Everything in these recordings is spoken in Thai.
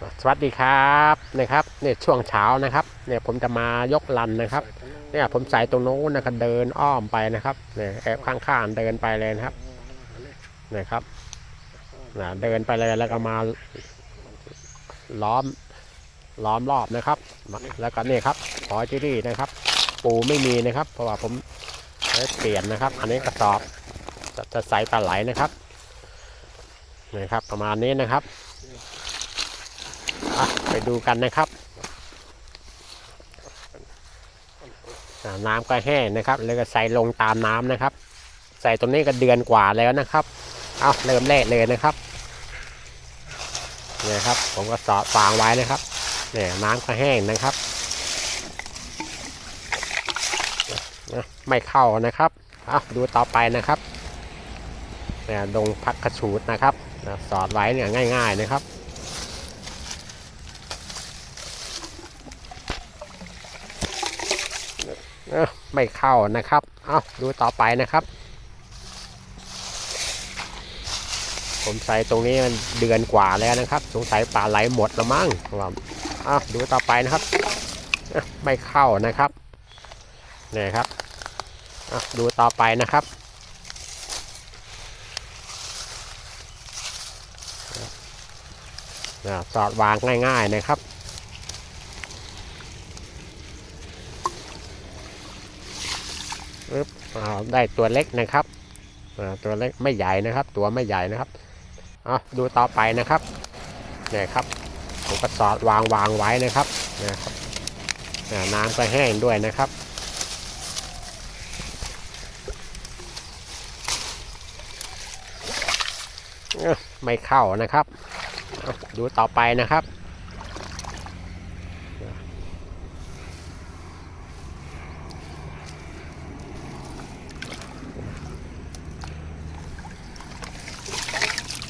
สวัสดีครับนะครับเนี่ยช่วงเช้านะครับเนี่ยผมจะมายกลันนะครับเนี่ยผมใส่ตรงโน้นนะครับเดินอ้อมไปนะครับเนี่ยแอบข้างๆเดินไปเลยนะครับนะครับนะเดินไปเลยแล้วก็มาล้อมล้อมรอบนะครับ แล้วก็เนี่ยครับหอยจิรี่นะครับ ปูไม่มีนะครับ เพราะว่าผมได้เปลี่ยนนะครับ อันนี้กระสอบจะจะใส่ปลาไหลนะครับนี่ครับ ประมาณนี้นะครับ ไปดูกันนะครับ น้ำก็แห้งนะครับเลยก็ใส่ลงตามน้ำนะครับ ใส่ตรงนี้ก็เดือนกว่าแล้วนะครับ เอาเริ่มแรกเลยนะครับเนี่ยครับ ผมก็สอดฟางไว้นะครับเนี่ยน้ำก็แห้งนะครับ ไม่เข้านะครับเอาดูต่อไปนะครับเนี่ยดงพักกระชูดนะครับสอดไว้เนี่ยง่าย ๆนะครับ เออไม่เข้านะครับเอาดูต่อไปนะครับ ผมใส่ตรงนี้มันเดือนกว่าแล้วนะครับ สงสัยปลาไหลหมดล้วมั้งครับเอาดูต่อไปนะครับออไม่เข้านะครับนี่ครับเอาดูต่อไปนะครับอ่าสอดวางง่าย ๆนะครับ ปึ๊บอ่าได้ตัวเล็กนะครับตัวเล็กไม่ใหญ่นะครับ ตัวไม่ใหญ่นะครับเอาดูต่อไปนะครับเนี่ยครับผมก็สอดวางวางไว้นะครับนะครับน้ำก็แห้งด้วยนะครับไม่เข้านะครับ ดูต่อไปนะครับ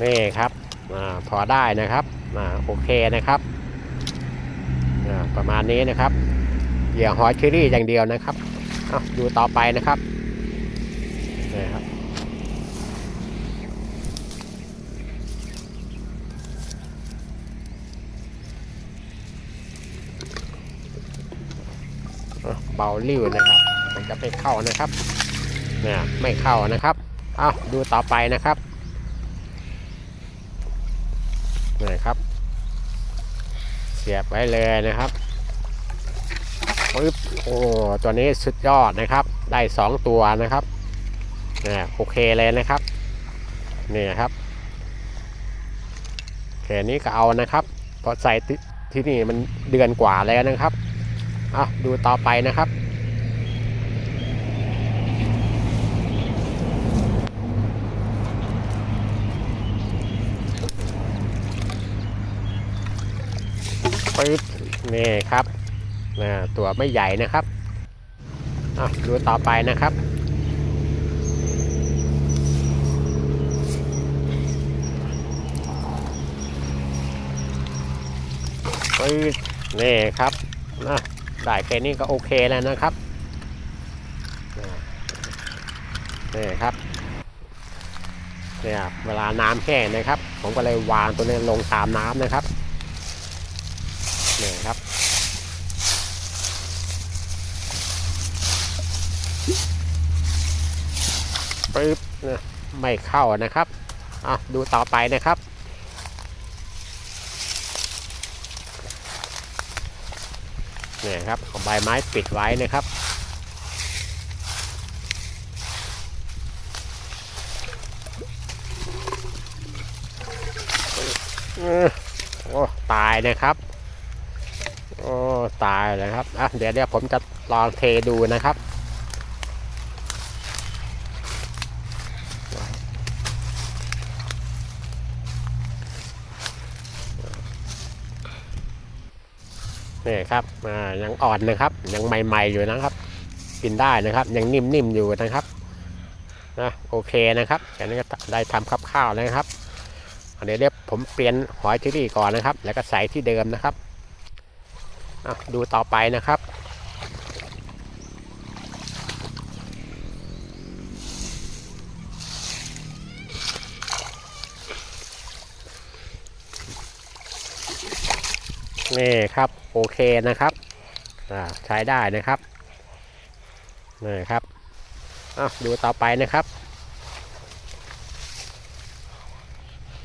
นี่ครับอพอได้นะครับอโอเคนะครับประมาณนี้นะครับเหยื่อหอยเชอรี่อย่างเดียวนะครับเอาดูต่อไปนะครับนี่ครับเบาลิ้วนะครับ มันจะไปเข้านะครับเนี่ยไม่เข้านะครับ เอาดูต่อไปนะครับ นี่ครับ เสียบไว้เลยนะครับปึ๊บโอ้ตัวนี้สุดยอดนะครับ ได้สองตัวนะครับนี่โอเคเลยนะครับนี่ครับแค่นี้ก็เอานะครับเพราะใส่ที่ที่นี่มันเดือนกว่าแล้วนะครับอะดูต่อไปนะครับ ปึ๊บนี่ครับนะตัวไม่ใหญ่นะครับอะดูต่อไปนะครับ ปึ๊บนี่ครับนะได้แค่นี้ก็โอเคแล้วนะครับนะนี่ครับเนี่ยเวลาน้ำแห้งนะครับ ผมก็เลยวางตัวนี้ลงตามน้ำนะครับ นี่ครับ ปึ๊บนะไม่เข้านะครับอะดูต่อไปนะครับ นี่ครับเอาใบไม้ปิดไว้นะครับโอ้ตายนะครับ โอ้ ตายเลยครับอะเดี๋ยวเดี๋ยวผมจะลองเทดูนะครับ นี่ครับยังอ่อนนะครับยังใหม่ ๆอยู่นะครับ กินได้นะครับ ยังนิ่มๆอยู่นะครับนะโอเคนะครับแค่นี้ก็ได้ทำกับข้าวแล้วนะครับอันนี้เรียบผมเปลี่ยนหอยเชอรี่ก่อนนะครับ แล้วก็ใส่ที่เดิมนะครับดูต่อไปนะครับ นี่ครับโอเคนะครับใช้ได้นะครับนี่ครับอะดูต่อไปนะครับ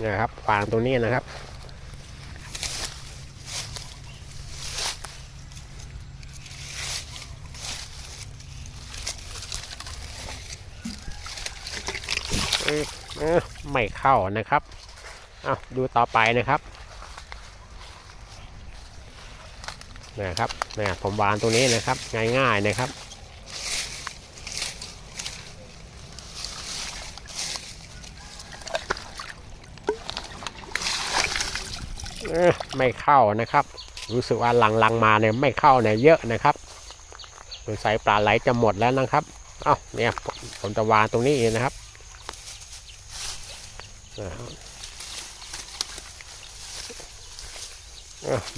นี่ครับวางตรงนี้นะครับไม่เข้านะครับเอาดูต่อไปนะครับ นะครับเนี่ยผมวางตรงนี้นะครับง่ายๆนะครับไม่เข้านะครับ รู้สึกว่าหลังๆมาเนี่ยไม่เข้าเนี่ยเยอะนะครับสงสัยปลาไหลจะหมดแล้วนะครับเอ้าเนี่ยผมผมจะวางตรงนี้เองนะครับ นะครับ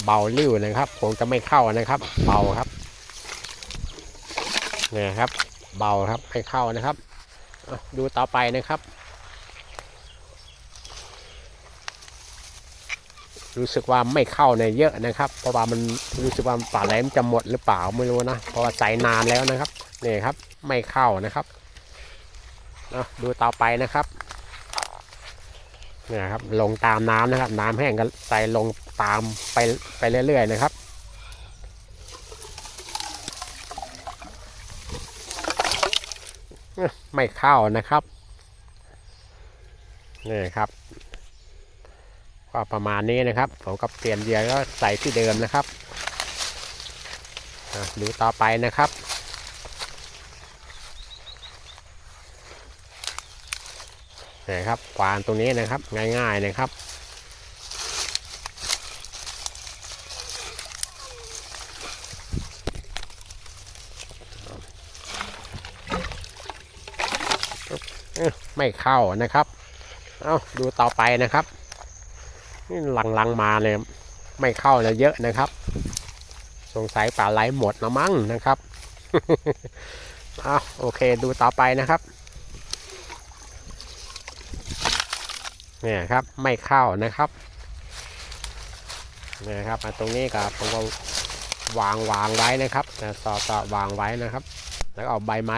เบาลิ้วนะครับคงจะไม่เข้านะครับ เบาครับเนี่ยครับ เบาครับไม่เข้านะครับดูต่อไปนะครับ รู้สึกว่าไม่เข้าในยเยอะนะครับ เพราะว่ามันรู้สึกว่าปลาแหลมจะหมดหรือเปล่าไม่รู้นะเพราะว่าใส่นานแล้วนะครับนี่ครับ ไม่เข้านะครับดูต่อไปนะครับ เนี่ยครับ ลงตามน้ำนะครับ น้ำแห้งก็ใส่ลงตามไปไปเรื่อยๆนะครับไม่เข้านะครับนี่ครับก็ประมาณนี้นะครับ ผมกับเปลี่ยนเหยื่อก็ใส่ที่เดิมนะครับอะดูต่อไปนะครับ นะครับวางตรงนี้นะครับง่ายๆนะครับ ไม่เข้านะครับเอาดูต่อไปนะครับนี่หลังๆมาเลยไม่เข้าเลยเยอะนะครับ สงสัยปลาไหลหมดแล้วมั้งนะครับเอาโอเคดูต่อไปนะครับ เนี่ยครับไม่เข้านะครับเนี่ยครับมาตรงนี้กับผมก็วางวางไว้นะครับสอดสอดวางไว้นะครับ แล้วเอาใบไม้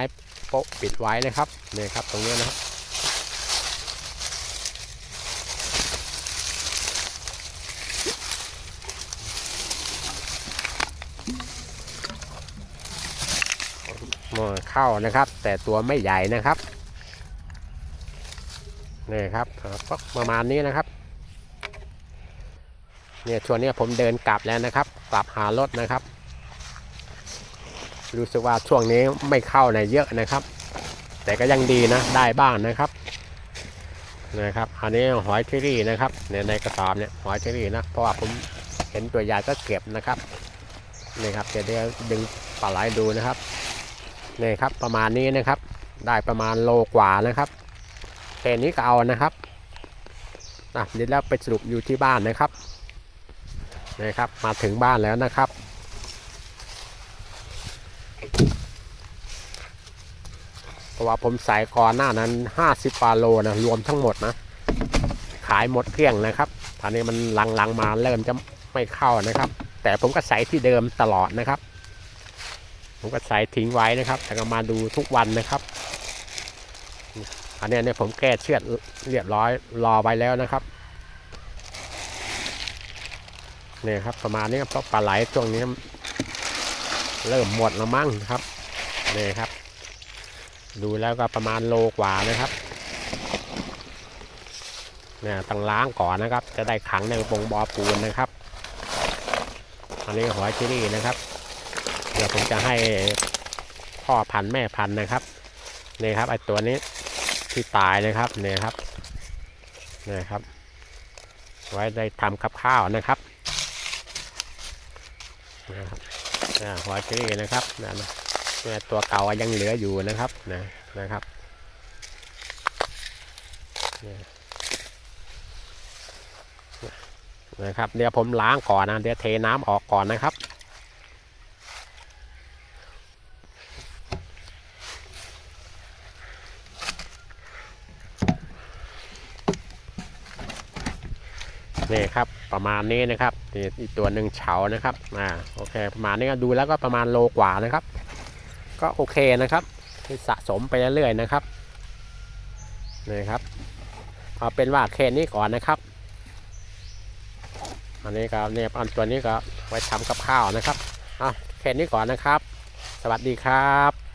โปะปิดไว้นะครับเนี่ยครับตรงนี้นะครับมาเข้านะครับ แต่ตัวไม่ใหญ่นะครับ นี่ครับก็ประมาณนี้นะครับ เนี่ยช่วงนี้ผมเดินกลับแล้วนะครับ กลับหารถนะครับ รู้สึกว่าช่วงนี้ไม่เข้าในเยอะนะครับ แต่ก็ยังดีนะ ได้บ้างนะครับ นะครับ อันนี้หอยเชอรี่นะครับเนี่ยในกระสอบเนี่ยหอยเชอรี่นะ เพราะว่าผมเห็นตัวใหญ่ก็เก็บนะครับนี่ครับเดี๋ยวเดี๋ยวดึงปลาไหลดูนะครับนี่ครับประมาณนี้นะครับ ได้ประมาณโลกว่านะครับ แค่นี้ก็เอานะครับอะเดี๋ยวเราไปสรุปอยู่ที่บ้านนะครับนะครับมาถึงบ้านแล้วนะครับเพราะว่าผมใส่ก่อนหน้านั้น 50ปาโลนะรวมทั้งหมดนะ ขายหมดเกลี้ยงนะครับตอนนี้มันลังๆมาเริ่มจะไม่เข้านะครับ แต่ผมก็ใส่ที่เดิมตลอดนะครับ ผมก็ใส่ทิ้งไว้นะครับแล้วก็มาดูทุกวันนะครับ อันนี้เนี่ยผมแก้เชือดเรียบร้อยรอไว้แล้วนะครับเนี่ยครับประมาณนี้เพราะปลาไหลช่วงนี้ เริ่มหมดแล้วมั้งครับนี่ครับ ดูแล้วก็ประมาณโลกว่านะครับเนี่ยต้องล้างก่อนนะครับ จะได้ขังในปงบอปูนนะครับอันนี้หอยชอรี่นะครับเดี๋ยวผมจะให้พ่อพันธุ์แม่พันธุ์นะครับนี่ครับไอตัวนี้ ที่ตายนะครับเนี่ยครับเนี่ยครับ ไว้ได้ทำกับข้าวนะครับนะครับอ่หัวเชอรี่นะครับนะนะเนี่ยตัวเก่ายังเหลืออยู่นะครับนะนะครับเนี่ยนะครับ เดี๋ยวผมล้างก่อนนะ เดี๋ยวเทน้ำออกก่อนนะครับ นี่ครับ ประมาณนี้นะครับนี่อีกตัวหนึ่งเฉานะครับอ่าโอเค ประมาณนี้ก็ดูแล้วก็ประมาณโลกว่านะครับ ก็โอเคนะครับที่สะสมไปเรื่อยๆนะครับนี่ครับเอาเป็นว่าแค่นี้ก่อนนะครับ อันนี้ก็เนี่ยอันตัวนี้ก็ไว้ทำกับข้าวนะครับเอาแค่นี้ก่อนนะครับ สวัสดีครับ